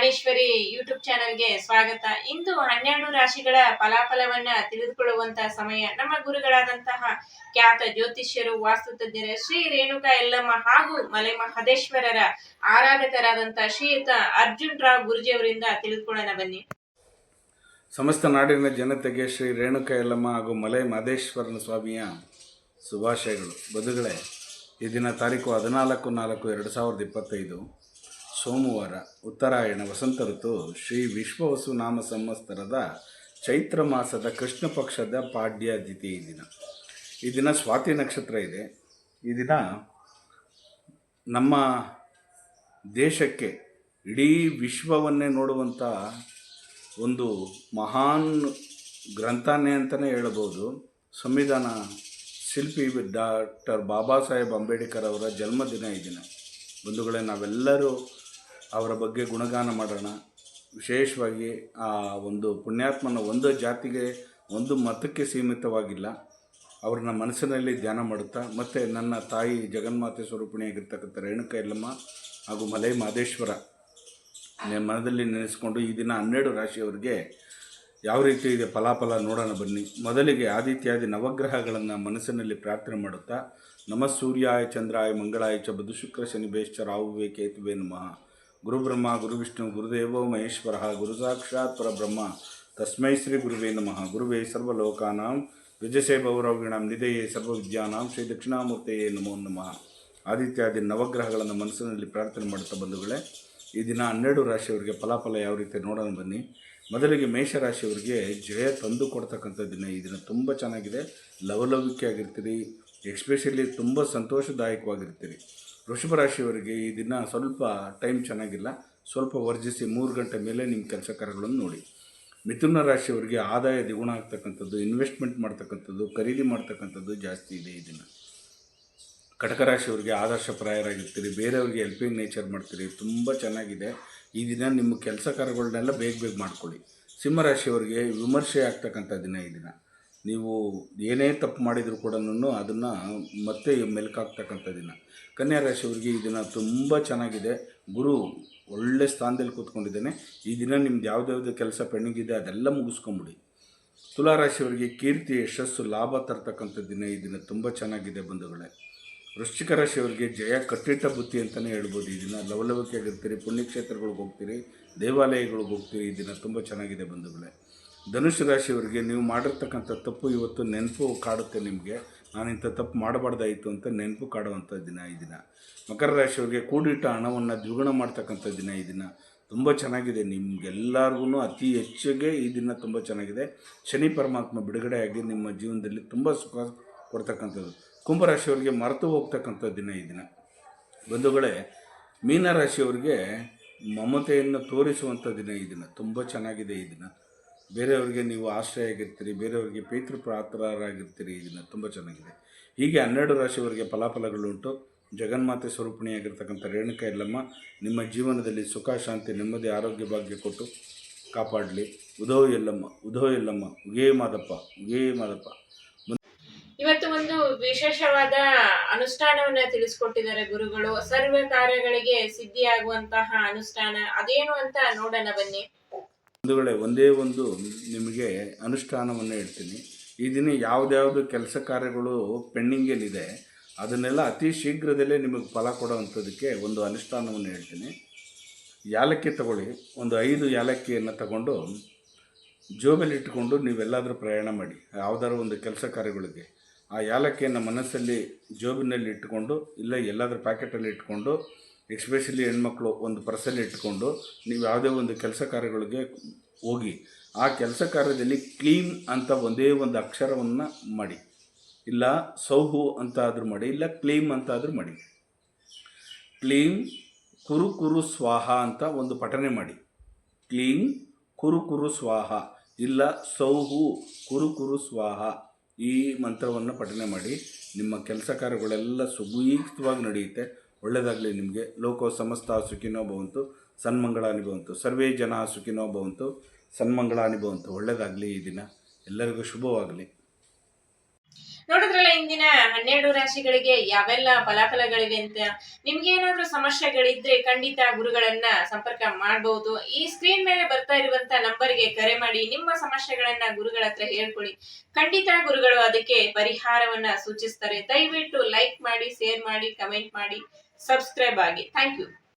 Maheshwari YouTube ಚಾನೆಲ್ಗೆ ಸ್ವಾಗತ. ಇಂದು ಹನ್ನೆರಡು ರಾಶಿಗಳ ಫಲಾಫಲವನ್ನ ತಿಳಿದುಕೊಳ್ಳುವಂತ ಸಮಯ. ನಮ್ಮ ಗುರುಗಳಾದಂತಹ ಖ್ಯಾತ ಜ್ಯೋತಿಷ್ಯರು, ವಾಸ್ತು ತಜ್ಞರ, ಶ್ರೀ ರೇಣುಕಾ ಯಲ್ಲಮ್ಮ ಹಾಗೂ ಮಲೆ ಮಹದೇಶ್ವರರ ಆರಾಧಕರಾದಂತಹ ಶ್ರೀಯುತ ಅರ್ಜುನ್ ರಾವ್ ಗುರುಜಿ ಅವರಿಂದ ತಿಳಿದುಕೊಳ್ಳೋಣ ಬನ್ನಿ. ಸಮಸ್ತ ನಾಡಿನ ಜನತೆಗೆ ಶ್ರೀ ರೇಣುಕಾ ಯಲ್ಲಮ್ಮ ಹಾಗೂ ಮಲೆ ಮಹದೇಶ್ವರನ ಸ್ವಾಮಿಯ ಶುಭಾಶಯಗಳು. ಬದುಗಳೇ ಈ ದಿನ ತಾರೀಕು ಹದಿನಾಲ್ಕು ನಾಲ್ಕು ಎರಡು ಸಾವಿರದ ಇಪ್ಪತ್ತೈದು. ಸೋಮವಾರ ಉತ್ತರಾಯಣ ವಸಂತ ಋತು. ಶ್ರೀ ವಿಶ್ವವಸು ನಾಮ ಸಂವತ್ಸರದ ಚೈತ್ರ ಮಾಸದ ಕೃಷ್ಣ ಪಕ್ಷದ ಪಾಡ್ಯ ದಿತಿ ದಿನ. ಈ ದಿನ ಸ್ವಾತಿ ನಕ್ಷತ್ರ ಇದೆ. ಈ ದಿನ ನಮ್ಮ ದೇಶಕ್ಕೆ ಇಡೀ ವಿಶ್ವವನ್ನೇ ನೋಡುವಂಥ ಒಂದು ಮಹಾನ್ ಗ್ರಂಥಾನೇ ಅಂತಲೇ ಹೇಳ್ಬೋದು ಸಂವಿಧಾನ ಶಿಲ್ಪಿ ಡಾಕ್ಟರ್ ಬಾಬಾ ಸಾಹೇಬ್ ಅಂಬೇಡ್ಕರ್ ಅವರ ಜನ್ಮದಿನ ಈ ದಿನ. ಬಂಧುಗಳೇ, ನಾವೆಲ್ಲರೂ ಅವರ ಬಗ್ಗೆ ಗುಣಗಾನ ಮಾಡೋಣ. ವಿಶೇಷವಾಗಿ ಆ ಒಂದು ಪುಣ್ಯಾತ್ಮನ ಒಂದು ಜಾತಿಗೆ, ಒಂದು ಮತಕ್ಕೆ ಸೀಮಿತವಾಗಿಲ್ಲ. ಅವ್ರನ್ನ ಮನಸ್ಸಿನಲ್ಲಿ ಧ್ಯಾನ ಮಾಡುತ್ತಾ, ಮತ್ತು ನನ್ನ ತಾಯಿ ಜಗನ್ಮಾತೆ ಸ್ವರೂಪಿಣಿಯಾಗಿರ್ತಕ್ಕಂಥ ರೇಣುಕ ಎಲ್ಲಮ್ಮ ಹಾಗೂ ಮಲೈ ಮಾದೇಶ್ವರ ಮನದಲ್ಲಿ ನೆನೆಸ್ಕೊಂಡು ಈ ದಿನ ಹನ್ನೆರಡು ರಾಶಿಯವರಿಗೆ ಯಾವ ರೀತಿ ಇದೆ ಫಲಾಫಲ ನೋಡೋಣ ಬನ್ನಿ. ಮೊದಲಿಗೆ ಆದಿತ್ಯಾದಿ ನವಗ್ರಹಗಳನ್ನು ಮನಸ್ಸಿನಲ್ಲಿ ಪ್ರಾರ್ಥನೆ ಮಾಡುತ್ತಾ, ನಮಃ ಸೂರ್ಯಾಯ ಚಂದ್ರಾಯ ಮಂಗಳಾಯ ಚ ಬದು ಶುಕ್ರ ಶನಿ ಬೇಶ್ಚ ರಾಹುವೇ ಕೇತುವೆ ನಮಃ. ಗುರುಬ್ರಹ್ಮ, ಗುರುವಿಷ್ಣು, ಗುರುದೇವೋ ಮಹೇಶ್ವರ ಗುರು ಸಾಕ್ಷಾತ್ ಪರಬ್ರಹ್ಮ. ತಸ್ಮೈ ಶ್ರೀ ಗುರುವೇ ನಮಃ. ಗುರುವೇ ಸರ್ವಲೋಕಾನಾಂ. ವಿಜಸೇ ಭೌರವಿಣಾಂ ನಿಧೆಯೇ ಸರ್ವವಿದ್ಯಾನಾಂ. ಶ್ರೀ ದಕ್ಷಿಣಾಮೂರ್ತಿಯೇ ನಮೋ ನಮಃ. ಆದಿತ್ಯಾದಿ ನವಗ್ರಹಗಳನ್ನು ಮನಸ್ಸಿನಲ್ಲಿ ಪ್ರಾರ್ಥನೆ ಮಾಡುತ್ತಾ ಬಂಧುಗಳೇ, ಈ ದಿನ ಹನ್ನೆರಡು ರಾಶಿಯವರಿಗೆ ಫಲಾಫಲ ಯಾವ ರೀತಿ ನೋಡೋಣ ಬನ್ನಿ. ಮೊದಲಿಗೆ ಮೇಷರಾಶಿಯವರಿಗೆ ಜಯ ತಂದು ಕೊಡ್ತಕ್ಕಂಥ ದಿನ ಈ ದಿನ ತುಂಬ ಚೆನ್ನಾಗಿದೆ. ಲವಲವಿಕೆ ಆಗಿರ್ತೀರಿ ಎಕ್ಸ್ಪೆಷಲಿ ತುಂಬ ಸಂತೋಷದಾಯಕವಾಗಿರ್ತೀರಿ. ವೃಷಭ ರಾಶಿಯವರಿಗೆ ಈ ದಿನ ಸ್ವಲ್ಪ ಟೈಮ್ ಚೆನ್ನಾಗಿಲ್ಲ. ಸ್ವಲ್ಪ ವರ್ಜಿಸಿ ಮೂರು ಗಂಟೆ ಮೇಲೆ ನಿಮ್ಮ ಕೆಲಸ ಕಾರ್ಯಗಳನ್ನು ನೋಡಿ. ಮಿಥುನ ರಾಶಿಯವರಿಗೆ ಆದಾಯ ದ್ವಿಗುಣ ಆಗ್ತಕ್ಕಂಥದ್ದು ಇನ್ವೆಸ್ಟ್ಮೆಂಟ್ ಮಾಡ್ತಕ್ಕಂಥದ್ದು, ಖರೀದಿ ಮಾಡ್ತಕ್ಕಂಥದ್ದು ಜಾಸ್ತಿ ಇದೆ ಈ ದಿನ. ಕಟಕ ರಾಶಿಯವರಿಗೆ ಆದರ್ಶಪ್ರಾಯರಾಗಿರ್ತೀರಿ ಬೇರೆಯವ್ರಿಗೆ ಹೆಲ್ಪಿಂಗ್ ನೇಚರ್ ಮಾಡ್ತೀರಿ, ತುಂಬ ಚೆನ್ನಾಗಿದೆ. ಈ ದಿನ ನಿಮ್ಮ ಕೆಲಸ ಕಾರ್ಯಗಳನ್ನೆಲ್ಲ ಬೇಗ ಬೇಗ ಮಾಡ್ಕೊಳ್ಳಿ. ಸಿಂಹರಾಶಿಯವರಿಗೆ ವಿಮರ್ಶೆ ಆಗ್ತಕ್ಕಂಥ ದಿನ ಈ ದಿನ. ನೀವು ಏನೇ ತಪ್ಪು ಮಾಡಿದರೂ ಕೂಡ ಅದನ್ನು ಮತ್ತೆ ಮೆಲುಕಾಗ್ತಕ್ಕಂಥ ದಿನ. ಕನ್ಯಾ ರಾಶಿಯವರಿಗೆ ಈ ದಿನ ತುಂಬ ಚೆನ್ನಾಗಿದೆ. ಗುರು ಒಳ್ಳೆ ಸ್ಥಾನದಲ್ಲಿ ಕೂತ್ಕೊಂಡಿದ್ದೇನೆ. ಈ ದಿನ ನಿಮ್ದು ಯಾವುದ್ಯಾವುದು ಕೆಲಸ ಪೆಂಡಿಂಗ್ ಇದೆ ಅದೆಲ್ಲ ಮುಗಿಸ್ಕೊಂಬಿಡಿ. ತುಲಾರಾಶಿಯವರಿಗೆ ಕೀರ್ತಿ, ಯಶಸ್ಸು, ಲಾಭ ತರ್ತಕ್ಕಂಥ ದಿನ ಈ ದಿನ ತುಂಬ ಚೆನ್ನಾಗಿದೆ ಬಂಧುಗಳೇ. ವೃಶ್ಚಿಕ ರಾಶಿಯವರಿಗೆ ಜಯ, ಕಟ್ಟಿಟ್ಟ ಬುತ್ತಿ ಅಂತಲೇ ಹೇಳ್ಬೋದು ಈ ದಿನ. ಲವಲವಿಕೆಯಾಗಿರ್ತೀರಿ, ಪುಣ್ಯಕ್ಷೇತ್ರಗಳಿಗೆ ಹೋಗ್ತೀರಿ, ದೇವಾಲಯಗಳಿಗೆ ಹೋಗ್ತೀರಿ. ಈ ದಿನ ತುಂಬ ಚೆನ್ನಾಗಿದೆ ಬಂಧುಗಳೇ. ಧನುಷ್ ರಾಶಿಯವರಿಗೆ ನೀವು ಮಾಡಿರ್ತಕ್ಕಂಥ ತಪ್ಪು ಇವತ್ತು ನೆನಪು ಕಾಡುತ್ತೆ ನಿಮಗೆ. ನಾನು ಇಂಥ ತಪ್ಪು ಮಾಡಬಾರ್ದಾಯಿತು ಅಂತ ನೆನಪು ಕಾಡುವಂಥ ದಿನ ಈ ದಿನ. ಮಕರ ರಾಶಿಯವರಿಗೆ ಕೂಡಿಟ್ಟ ಹಣವನ್ನು ದ್ವಿಗುಣ ಮಾಡ್ತಕ್ಕಂಥ ದಿನ ಈ ದಿನ. ತುಂಬ ಚೆನ್ನಾಗಿದೆ. ನಿಮಗೆಲ್ಲರಿಗೂ ಅತಿ ಹೆಚ್ಚಿಗೆ ಈ ದಿನ ತುಂಬ ಚೆನ್ನಾಗಿದೆ. ಶನಿ ಪರಮಾತ್ಮ ಬಿಡುಗಡೆಯಾಗಿ ನಿಮ್ಮ ಜೀವನದಲ್ಲಿ ತುಂಬ ಸುಖ ಕೊಡ್ತಕ್ಕಂಥದ್ದು. ಕುಂಭರಾಶಿಯವರಿಗೆ ಮರೆತು ಹೋಗ್ತಕ್ಕಂಥ ದಿನ ಈ ದಿನ. ಬಂಧುಗಳೇ ಮೀನರಾಶಿಯವರಿಗೆ ಮಮತೆಯನ್ನು ತೋರಿಸುವಂಥ ದಿನ ಈ ದಿನ. ತುಂಬ ಚೆನ್ನಾಗಿದೆ ಈ ದಿನ. ಬೇರೆಯವರಿಗೆ ನೀವು ಆಶ್ರಯ ಆಗಿರ್ತೀರಿ ಬೇರೆಯವರಿಗೆ ಪಿತೃ ಪಾತ್ರರಾಗಿರ್ತೀರಿ ಈ ದಿನ ತುಂಬ ಚೆನ್ನಾಗಿದೆ. ಹೀಗೆ ಹನ್ನೆರಡು ರಾಶಿಯವರಿಗೆ ಫಲಾಫಲಗಳುಂಟು ಜಗನ್ಮಾತೆ ಸ್ವರೂಪಿಣಿಯಾಗಿರ್ತಕ್ಕಂಥ ರೇಣುಕ ಎಲ್ಲಮ್ಮ, ನಿಮ್ಮ ಜೀವನದಲ್ಲಿ ಸುಖ, ಶಾಂತಿ, ನೆಮ್ಮದಿ, ಆರೋಗ್ಯ, ಭಾಗ್ಯ ಕೊಟ್ಟು ಕಾಪಾಡಲಿ. ಉದೋ ಎಲ್ಲಮ್ಮ ಉದೋ ಎಲ್ಲಮ್ಮ, ಉಗೇ ಮಾದಪ್ಪ ಉಗೇ ಮಾದಪ್ಪ. ಇವತ್ತು ಒಂದು ವಿಶೇಷವಾದ ಅನುಷ್ಠಾನವನ್ನ ತಿಳಿಸ್ಕೊಟ್ಟಿದ್ದಾರೆ ಗುರುಗಳು. ಸರ್ವ ಕಾರ್ಯಗಳಿಗೆ ಸಿದ್ಧಿಯಾಗುವಂತಹ ಅನುಷ್ಠಾನ ಅದೇನು ಅಂತ ನೋಡೋಣ ಬನ್ನಿ. ಬಂಧುಗಳೇ, ಒಂದೇ ಒಂದು ನಿಮಗೆ ಅನುಷ್ಠಾನವನ್ನು ಹೇಳ್ತೀನಿ. ಈ ದಿನ ಯಾವುದ್ಯಾವುದು ಕೆಲಸ ಕಾರ್ಯಗಳು ಪೆಂಡಿಂಗಲ್ಲಿದೆ, ಅದನ್ನೆಲ್ಲ ಅತಿ ಶೀಘ್ರದಲ್ಲೇ ನಿಮಗೆ ಫಲ ಕೊಡೋವಂಥದ್ದಕ್ಕೆ ಒಂದು ಅನುಷ್ಠಾನವನ್ನು ಹೇಳ್ತೀನಿ. ಯಾಲಕ್ಕಿ ತಗೊಳ್ಳಿ, ಒಂದು ಐದು ಯಾಲಕ್ಕಿಯನ್ನು ತಗೊಂಡು ಜೋಬಲ್ಲಿ ಇಟ್ಕೊಂಡು ನೀವೆಲ್ಲಾದರೂ ಪ್ರಯಾಣ ಮಾಡಿ. ಯಾವುದಾದ್ರು ಒಂದು ಕೆಲಸ ಕಾರ್ಯಗಳಿಗೆ ಆ ಯಾಲಕ್ಕಿಯನ್ನು ಮನಸ್ಸಲ್ಲಿ ಜೋಬಿನಲ್ಲಿ ಇಟ್ಕೊಂಡು, ಇಲ್ಲ ಎಲ್ಲಾದರೂ ಪ್ಯಾಕೆಟಲ್ಲಿ ಇಟ್ಕೊಂಡು ಎಸ್ಪೆಷಲಿ ಹೆಣ್ಮಕ್ಳು ಒಂದು ಪರ್ಸಲ್ಲಿ ಇಟ್ಕೊಂಡು ನೀವು ಯಾವುದೇ ಒಂದು ಕೆಲಸ ಕಾರ್ಯಗಳಿಗೆ ಹೋಗಿ, ಆ ಕೆಲಸ ಕಾರ್ಯದಲ್ಲಿ ಕ್ಲೀನ್ ಅಂತ ಒಂದೇ ಒಂದು ಅಕ್ಷರವನ್ನು ಮಾಡಿ. ಇಲ್ಲ ಸೌಹು ಅಂತ ಆದರೂ ಮಾಡಿ, ಇಲ್ಲ ಕ್ಲೀಮ್ ಅಂತ ಆದರೂ ಮಾಡಿ. ಕ್ಲೀಮ್ ಕುರು ಕುರು ಸ್ವಾಹ ಅಂತ ಒಂದು ಪಠನೆ ಮಾಡಿ. ಕ್ಲೀಮ್ ಕುರು ಕುರು ಸ್ವಾಹ, ಇಲ್ಲ ಸೌಹು ಕುರು ಕುರು ಸ್ವಾಹ ಈ ಮಂತ್ರವನ್ನು ಪಠನೆ ಮಾಡಿ. ನಿಮ್ಮ ಕೆಲಸ ಕಾರ್ಯಗಳೆಲ್ಲ ಸುಗೀತವಾಗಿ ನಡೆಯುತ್ತೆ. ಒಳ್ಳೆಯದಾಗಲಿ ನಿಮಗೆ. ಲೋಕೋ ಸಮಸ್ತ ಸುಖಿನೋ ಭವಂತು, ಸನ್ಮಂಗಳಾನಿ ಭವಂತು, ಸರ್ವೇ ಜನ ಸುಖಿನೋ ಭವಂತು, ಸನ್ಮಂಗಳಾನಿ ಭವಂತು. ಒಳ್ಳೆಯದಾಗಲಿ ಈ ದಿನ. ಎಲ್ಲರಿಗೂ ಶುಭವಾಗಲಿ. ನೋಡಿದ್ರಲ್ಲ ಇಂದಿನ ಹನ್ನೆರಡು ರಾಶಿಗಳಿಗೆ ಯಾವೆಲ್ಲ ಫಲಾಫಲಗಳಿವೆ ಅಂತ? ನಿಮ್ಗೆ ಏನಾದ್ರೂ ಸಮಸ್ಯೆಗಳಿದ್ರೆ ಖಂಡಿತ ಗುರುಗಳನ್ನ ಸಂಪರ್ಕ ಮಾಡಬಹುದು ಈ ಸ್ಕ್ರೀನ್ ಮೇಲೆ ಬರ್ತಾ ಇರುವಂತ ನಂಬರ್ಗೆ ಕರೆ ಮಾಡಿ, ನಿಮ್ಮ ಸಮಸ್ಯೆಗಳನ್ನ ಗುರುಗಳ ಹತ್ರ ಹೇಳ್ಕೊಳ್ಳಿ. ಖಂಡಿತ ಗುರುಗಳು ಅದಕ್ಕೆ ಪರಿಹಾರವನ್ನ ಸೂಚಿಸ್ತಾರೆ. ದಯವಿಟ್ಟು ಲೈಕ್ ಮಾಡಿ ಶೇರ್ ಮಾಡಿ ಕಮೆಂಟ್ ಮಾಡಿ ಸಬ್ಸ್ಕ್ರೈಬ್ ಆಗಿ. Thank you